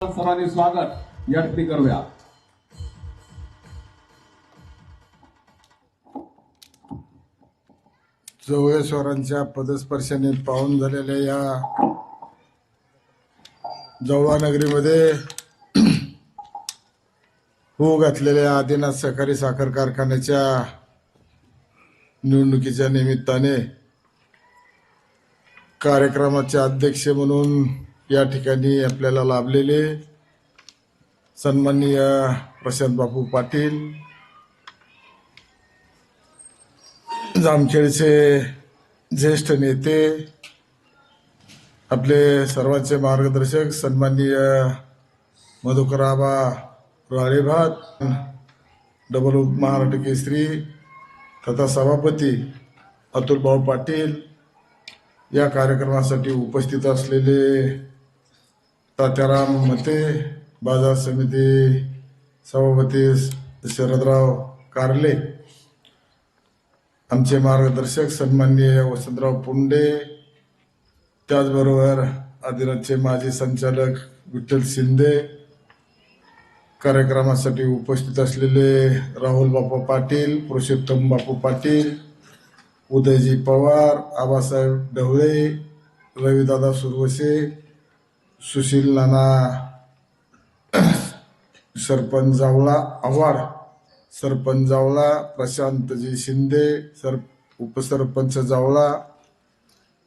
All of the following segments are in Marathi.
सरांनी स्वागत. या ठिकाणी करूया. जोगेश्वरांच्या पदस्पर्शाने पाहून झालेल्या या जवळा नगरीमध्ये घातलेल्या आदिनाथ सहकारी साखर कारखान्याच्या निवडणुकीच्या निमित्ताने कार्यक्रमाचे अध्यक्ष म्हणून या ठिकाणी आपल्याला लाभलेले सन्माननीय प्रशांत बापू पाटील जामखेडचे ज्येष्ठ नेते आपले सर्वांचे मार्गदर्शक सन्माननीय मधुकराबा राळेभात डबल उप महाराष्ट्र केसरी तथा सभापती अतुलभाऊ पाटील या कार्यक्रमासाठी उपस्थित असलेले तात्याराम मते बाजार समिती सभापती शरदराव कारले आमचे मार्गदर्शक सन्माननीय वसंतराव पुंडे त्याचबरोबर आदिनाथचे माजी संचालक विठ्ठल शिंदे कार्यक्रमासाठी उपस्थित असलेले राहुल बापू पाटील पुरुषोत्तम बापू पाटील उदयजी पवार आबासाहेब ढवळे रविदादा सुरवसे सुशील नाना सरपंच जावळा आव्हाड सरपंच जावळा प्रशांतजी शिंदे सर उपसरपंच जावळा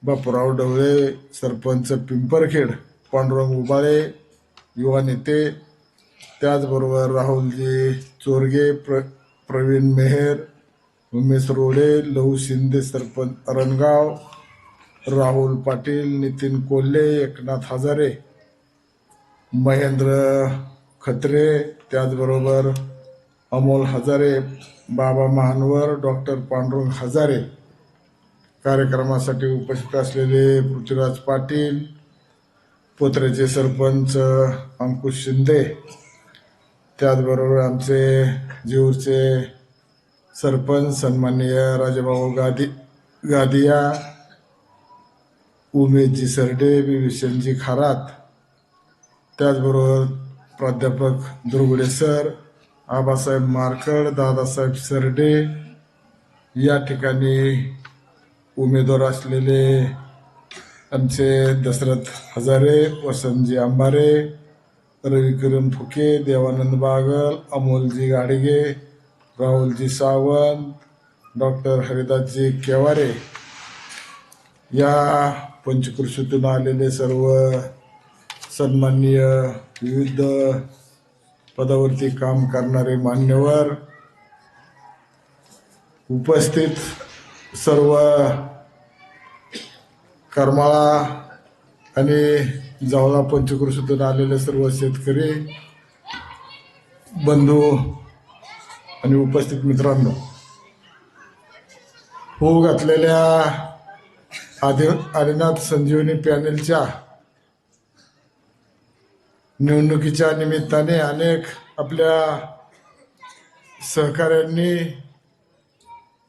बापूराव ढवळे सरपंच पिंपरखेड पांडुरंग उबाळे युवा नेते त्याचबरोबर राहुलजी चोरगे प्र प्रवीण मेहेर उमेश रोडे लहू शिंदे सरपंच अरणगाव राहुल पाटील नितीन कोल्हे एकनाथ हजारे महेंद्र खत्रे त्याचबरोबर अमोल हजारे बाबा महानवर डॉक्टर पांडुरंग हजारे. कार्यक्रमासाठी उपस्थित असलेले पृथ्वीराज पाटील पोत्र्याचे सरपंच अंकुश शिंदे त्याचबरोबर आमचे जीवचे सरपंच सन्माननीय राजाभाऊ गादी गादिया उमेशजी सरडे विशनजी खारात त्याचबरोबर प्राध्यापक दुर्गुडे सर आबासाहेब मारकड दादासाहेब सरडे या ठिकाणी उमेदवार असलेले आमचे दशरथ हजारे वसंतजी आंबारे रविकिरण फुके देवानंद बागल अमोलजी गाडगे राहुलजी सावंत डॉक्टर हरिदासजी केवारे. या पंचकृषीतून आलेले सर्व सन्माननीय विविध पदावरती काम करणारे मान्यवर उपस्थित सर्व करमाळा आणि जावळा पंचकृषीतून आलेले सर्व शेतकरी बंधू आणि उपस्थित मित्रांनो होऊ घातलेल्या आदि आदिनाथ संजीवनी पॅनेलच्या निवडणुकीच्या निमित्ताने अनेक आपल्या सहकाऱ्यांनी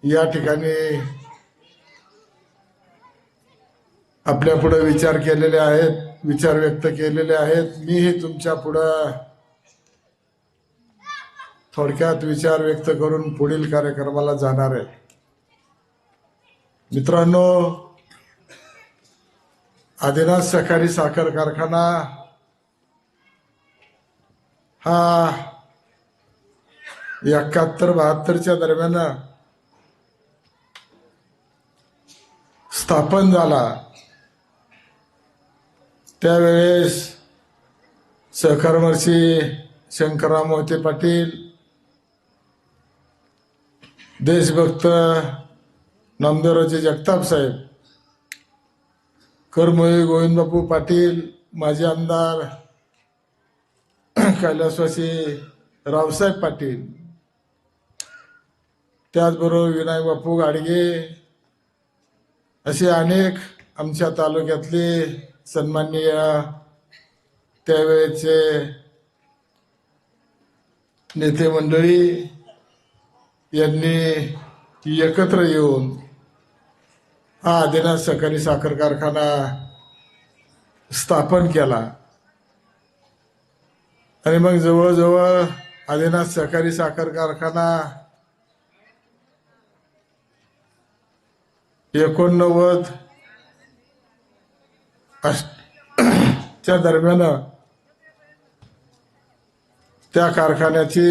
या ठिकाणी आपल्या पुढे विचार केलेले आहेत विचार व्यक्त केलेले आहेत. मीही तुमच्या पुढं थोडक्यात विचार व्यक्त करून पुढील कार्यक्रमाला जाणार आहे. मित्रांनो आदिनाथ सहकारी साखर कारखाना हा. एकाहत्तर बहात्तरच्या दरम्यान स्थापन झाला. त्यावेळेस सहकारमर्षी शंकरराव मोहिते पाटील देशभक्त नामदेवराजे जगताप साहेब करमोई गोविंदबापू पाटील माजी आमदार कैलासवासी रावसाहेब पाटील त्याचबरोबर विनायक बापू गाडगे असे अनेक आमच्या तालुक्यातले सन्माननीय त्यावेळेचे नेते मंडळी यांनी एकत्र येऊन हा आदिनाथ सहकारी साखर कारखाना स्थापन केला. आणि मग जवळजवळ आदिनाथ सहकारी साखर कारखाना एकोणनव्वद च्या दरम्यान त्या कारखान्याची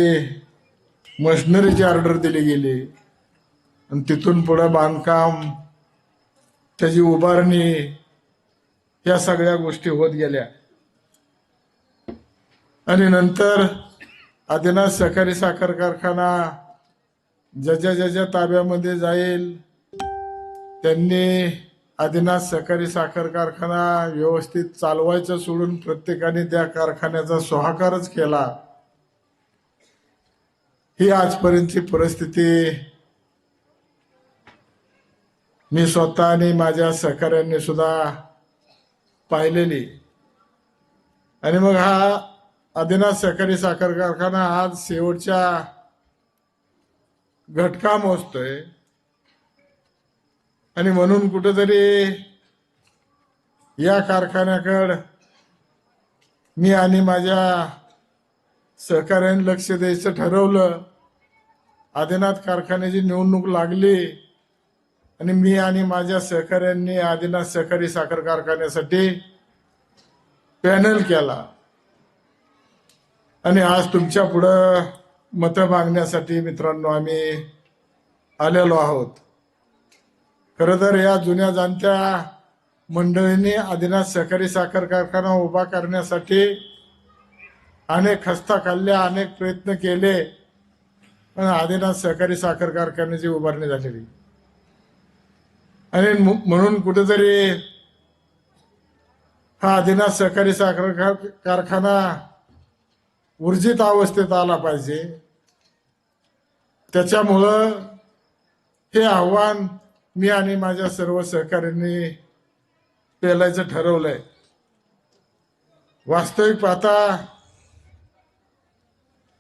मशिनरीची ऑर्डर दिली गेली. आणि तिथून पुढं बांधकाम त्याची उभारणी या सगळ्या गोष्टी होत गेल्या. आणि नंतर आदिनाथ सहकारी साखर कारखाना ज्याच्या ज्याच्या ताब्यामध्ये जाईल त्यांनी आदिनाथ सहकारी साखर कारखाना व्यवस्थित चालवायचं सोडून प्रत्येकाने त्या कारखान्याचा सोहाकारच केला. ही आजपर्यंतची परिस्थिती. मी स्वतः आणि माझ्या सहकाऱ्यांनी सुद्धा पाहिलेली. आणि मग हा आदिनाथ सहकारी साखर कारखाना आज शेवटच्या घटका मोजतोय. आणि म्हणून कुठंतरी या कारखान्याकडं मी आणि माझ्या सहकार्याने लक्ष द्यायचं ठरवलं. आदिनाथ कारखान्याची निवडणूक लागली आणि मी आणि माझ्या सहकाऱ्यांनी आदिनाथ सहकारी साखर कारखान्यासाठी पॅनल केला. आणि आज तुमच्या पुढं मतं मागण्यासाठी मित्रांनो आम्ही आलेलो आहोत. खरं तर या जुन्या जाणत्या मंडळींनी आदिनाथ सहकारी साखर कारखाना उभा करण्यासाठी अनेक हस्ता खाल्ल्या अनेक प्रयत्न केले पण आदिनाथ सहकारी साखर कारखान्याची उभारणी झालेली. आणि म्हणून कुठेतरी हा आदिनाथ सहकारी साखर कार- कारखाना ऊर्जित अवस्थेत आला पाहिजे. त्याच्यामुळं हे आव्हान मी आणि माझ्या सर्व सहकाऱ्यांनी पेलायचं ठरवलंय. वास्तविक पाहता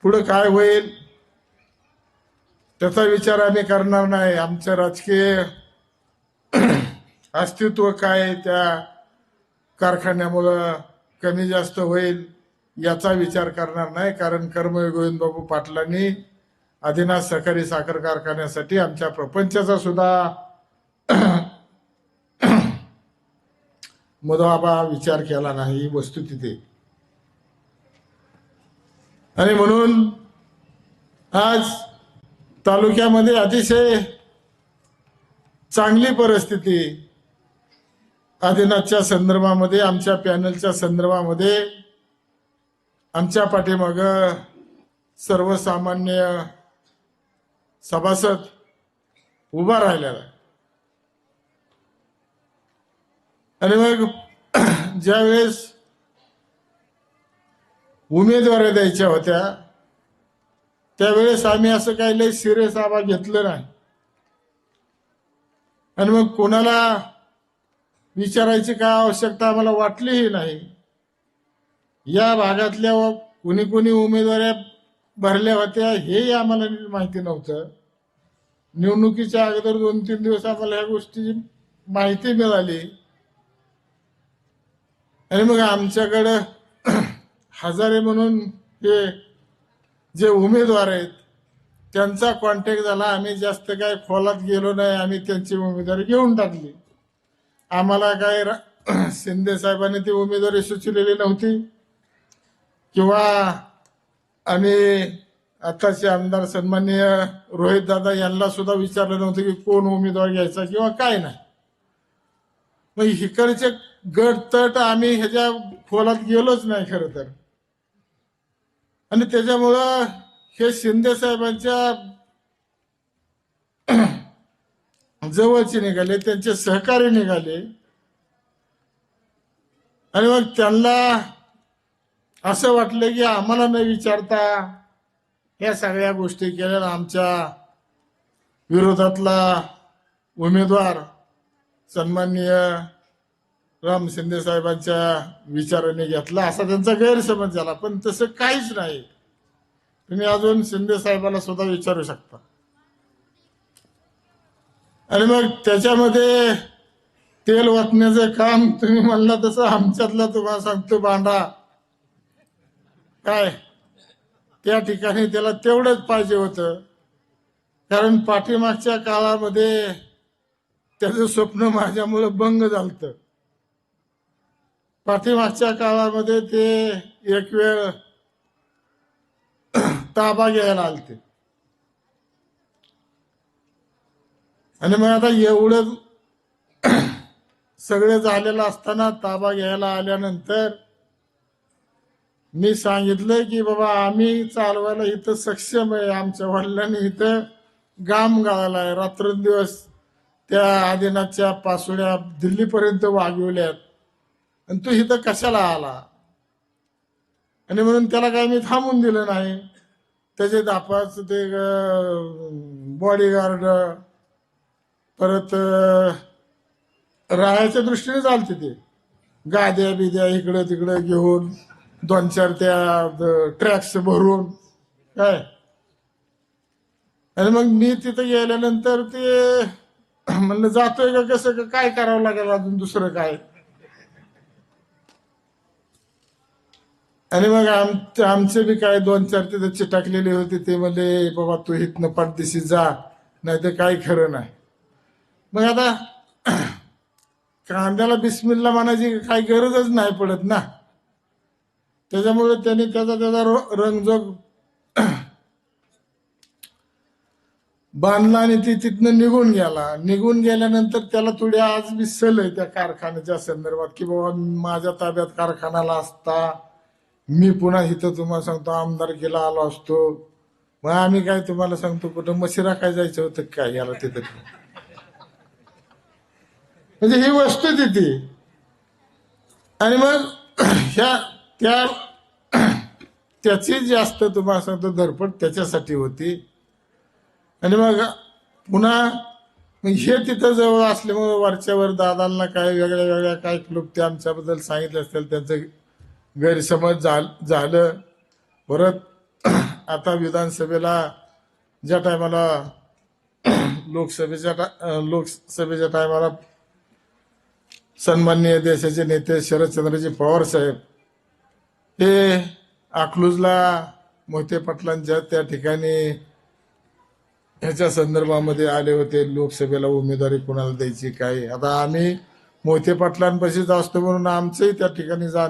पुढं काय होईल त्याचा विचार आम्ही करणार नाही. आमचं राजकीय अस्तित्व काय त्या कारखान्यामुळं कमी जास्त होईल. याचा विचार करणार नाही कारण कर्म गोविंद बाबू पाटलांनी आदिनाथ सहकारी साखर कारखान्यासाठी आमच्या प्रपंचाचा सुद्धा मुदाबा विचार केला नाही ही वस्तू तिथे. आणि म्हणून आज तालुक्यामध्ये अतिशय चांगली परिस्थिती आदिनाथच्या संदर्भामध्ये आमच्या पॅनलच्या संदर्भामध्ये आमच्या पाठीमाग सर्वसामान्य सभासद उभा राहिलेला आहे. आणि मग ज्यावेळेस उमेदवाऱ्या द्यायच्या होत्या त्यावेळेस आम्ही असं काही लय सिरियस आबा घेतलं नाही आणि मग कोणाला विचारायची काय आवश्यकता आम्हाला वाटलीही नाही या भागातल्या व कुणी कुणी उमेदवाऱ्या भरल्या होत्या हेही आम्हाला माहिती नव्हतं. निवडणुकीच्या अगोदर दोन तीन दिवस आम्हाला ह्या गोष्टीची माहिती मिळाली. आणि मग आमच्याकडं हजारे म्हणून हे जे उमेदवार आहेत त्यांचा कॉन्टॅक्ट झाला. आम्ही जास्त काय खोलात गेलो नाही. आम्ही त्यांची उमेदवारी घेऊन टाकली. आम्हाला काय रा- शिंदे साहेबांनी ती उमेदवारी सुचलेली नव्हती. किंवा आम्ही आताचे आमदार सन्माननीय रोहित दादा यांना सुद्धा विचारलं नव्हतं की कोण उमेदवार घ्यायचा किंवा काय नाही. मग इकडचे गट तट आम्ही ह्याच्या खोलात गेलोच नाही खरं तर. आणि त्याच्यामुळं हे शिंदे साहेबांच्या जवळचे निघाले त्यांचे सहकारी निघाले. आणि मग त्यांना असं वाटलं की आम्हाला न विचारता या सगळ्या गोष्टी केल्या. आमच्या विरोधातला उमेदवार सन्माननीय राम शिंदे साहेबांच्या विचाराने घेतला असा त्यांचा गैरसमज झाला. पण तसं काहीच नाही. तुम्ही अजून शिंदे साहेबाला सुद्धा विचारू शकता. आणि मग त्याच्यामध्ये तेल वाचण्याचं काम तुम्ही म्हणला तसं आमच्यातला तुम्हाला सांगतो बांडा काय? त्या ठिकाणी त्याला तेवढंच पाहिजे होतं. कारण पाठीमागच्या काळामध्ये त्याचं स्वप्न माझ्यामुळं भंग झालं पाठीमागच्या काळामध्ये ते एक वेळ ताबा घ्यायला आलते. आणि मग आता एवढं सगळं झालेलं असताना ताबा घ्यायला आल्यानंतर मी सांगितलं की बाबा आम्ही चालवायला इथं सक्षम आहे. आमच्या वडिलांनी इथं गाम गाळाला आहे. रात्रंदिवस त्या आदिनाथच्या पासुड्या दिल्लीपर्यंत वागवल्यात आणि तू इथं कशाला आला? आणि म्हणून त्याला काय मी थांबून दिलं नाही. त्याचे दापाच ते बॉडीगार्ड परत राहायच्या दृष्टीने चालते ते. गाद्या बिद्या इकडं तिकडं घेऊन दोन चार त्या ट्रॅक्स भरून. काय? आणि मग मी तिथं गेल्यानंतर ते म्हणलं जातोय का कसं? का काय करावं लागेल अजून दुसरं काय? आणि मग आम आमचे बी काय दोन चार तिथे चिटाकलेले होते. ते म्हणले बाबा तू इथनं पाठदिशी जा नाही तर काही खरं नाही. मग आता कांद्याला बिस्मिल्ला म्हणायची काही गरजच नाही पडत ना. त्याच्यामुळे त्यांनी त्याचा त्याचा रो- रंगजोग बांधला आणि ती तिथनं निघून गेला. निघून गेल्यानंतर त्याला थोडी आज बी सल आहे त्या कारखान्याच्या संदर्भात की बाबा माझ्या ताब्यात कारखानाला असता मी पुन्हा इथं तुम्हाला सांगतो आमदार गेला आलो असतो. मग आम्ही काय तुम्हाला सांगतो कुठं मशिरा काय जायचं होतं काय याला तिथं? म्हणजे ही वस्तू तिथे. आणि मग ह्या त्या त्याची जास्त तुम्हाला सांगतो धडपड त्याच्यासाठी होती. आणि मग पुन्हा हे तिथं जवळ असल्यामुळे वरच्यावर दादांना काय वेगळ्या वेगळ्या काय क्लुप्ती आमच्याबद्दल सांगितलं असतील त्यांचं गैरसमज झालं परत आता विधानसभेला ज्या टायमाला लोकसभेच्या टा- लोकसभेच्या टायमाला सन्माननीय देशाचे नेते शरदचंद्रजी पवार साहेब हे अकलूजला मोहिते पाटलांच्या त्या ठिकाणी ह्याच्या संदर्भामध्ये आले होते. लोकसभेला उमेदवारी कोणाला द्यायची काय? आता आम्ही मोहिते पाटलांपाशीच असतो म्हणून आमचंही त्या ठिकाणी जा